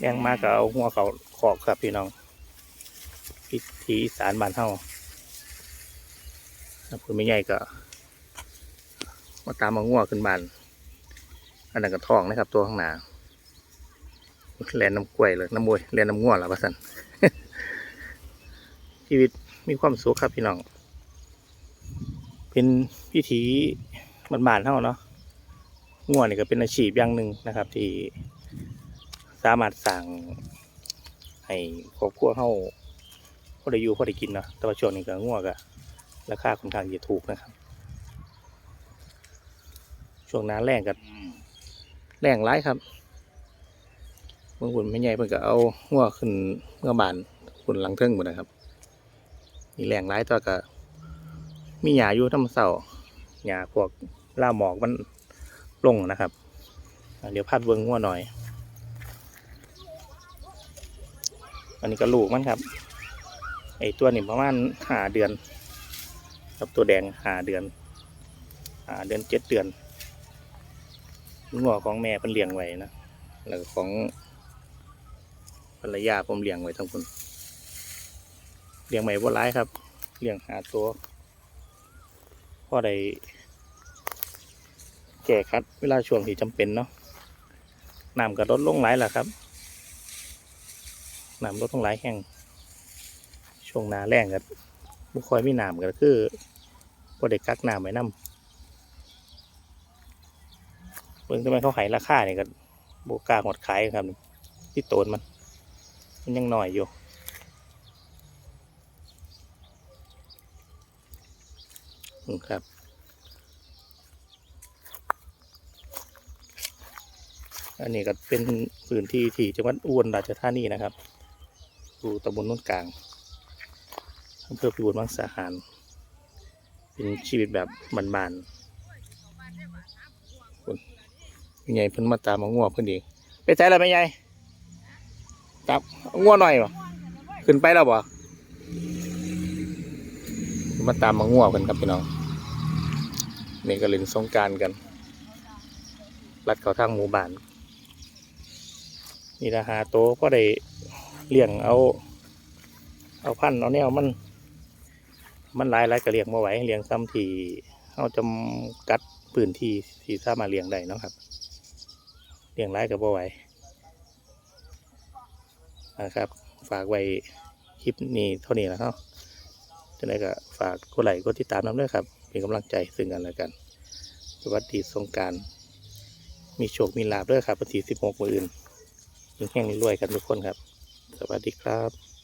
แรงมากก็เอาหัวเขาขอกครับพี่น้องพิธีสารบานเฮาถ้าคุณไม่ใหญ่ก็มาตามมางัวขึ้นบานอันนั้นก็ท้องนะครับ ตัวข้างหน้าแลนน้ำกล้วยเลยน้ำมวยแลนน้ำงัวแล้วว่สันชีวิตมีความสุขครับพี่น้อง เป็นพิธีบานๆเท่าเนาะงัวนี่ก็เป็นอาชีพอย่างหนึ่งนะครับ ที่ สามารถสั่งให้ครอบครัวเฮาพอได้อยู่พอได้กินเนาะแต่ว่าช่วงนี้ก็งัวงก็ราคาค่อนข้างจะถูกนะครับ ช่วงน้าแรงก็แรงร้ายครับบางคนไม่ใหญ่เพิ่นก็เอางัวขึ้นเมื่อบานคนหลังเทิงหมดนะครับมีแรงร้ายตัวก็มีหญ้าอยู่ทั้งเสาหญ้าพวกล่าหมอกมันลงนะครับ เดี๋ยวพาดเบิ้งงัวหน่อย อันนี้ก็ลูกมันครับ ไอตัวนี้ประมาณหาเดือน ครับตัวแดงหาเดือนหาเดือนเจ็ดเดือนงัวของแม่เพิ่นเลี้ยงไว้นะแล้วของภรรยาผมเลี้ยงไว้ทั้งคนเลี้ยงใหม่บัวร้ายครับเลี้ยงหาตัวพ่อได้แก่คัดเวลาช่วงที่จำเป็นเนาะน้ำก็ลดลงหลายแหละครับ น้ำลดลงหลายแห่งช่วงนาแรงก็บุคอยมีน้ำก็คือพ่ได้กักน้ำไว้น้ำเบิ่งทำไมเขาขายราคาเนี่ยก็บกาหดขายครับที่โตนมัน มันยังหน่อยอยู่ครับอันนี้ก็เป็นพื้นที่ที่จังหวัดอุบลราชธานีนะครับ อยู่ตำบลนุ่นกลางอำเภอพิบูลมังสาหาร เป็นชีวิตแบบบานๆคุณยังไงเพิ่นมาตามมาง่วเพิ่นเองไปใช้อะไรไหมยายจับง่วหน่อยวะขึ้นไปแล้วบ่มาตามมาง่วกันครับพี่น้องนี่ก็เล่นสงการกันรัดเขาทางหมู่บ้านนี่นะฮะโตก็ได้ เลี้ยงเอา เอาพันเอาแนวมัน มันหลายหลายก็เลี้ยงมาไหวเลี้ยงซ้ำที่เขาจำกัดพื้นที่ที่สามารถเลี้ยงได้นะครับเลี้ยงหลายก็บ่ไหวนะครับ ฝากไว้คลิปนี้เท่านี้แล้วเนาะจะได้ก็ฝากกดไลค์กดติดตามน้ำด้วยครับเป็นกำลังใจซึ่งกันและกัน สวัสดีสงการมีโชคมีลาบด้วยครับวันที่สิบหกมืออื่นยิ่งแห่งรวยกันทุกคนครับ สวัสดีครับ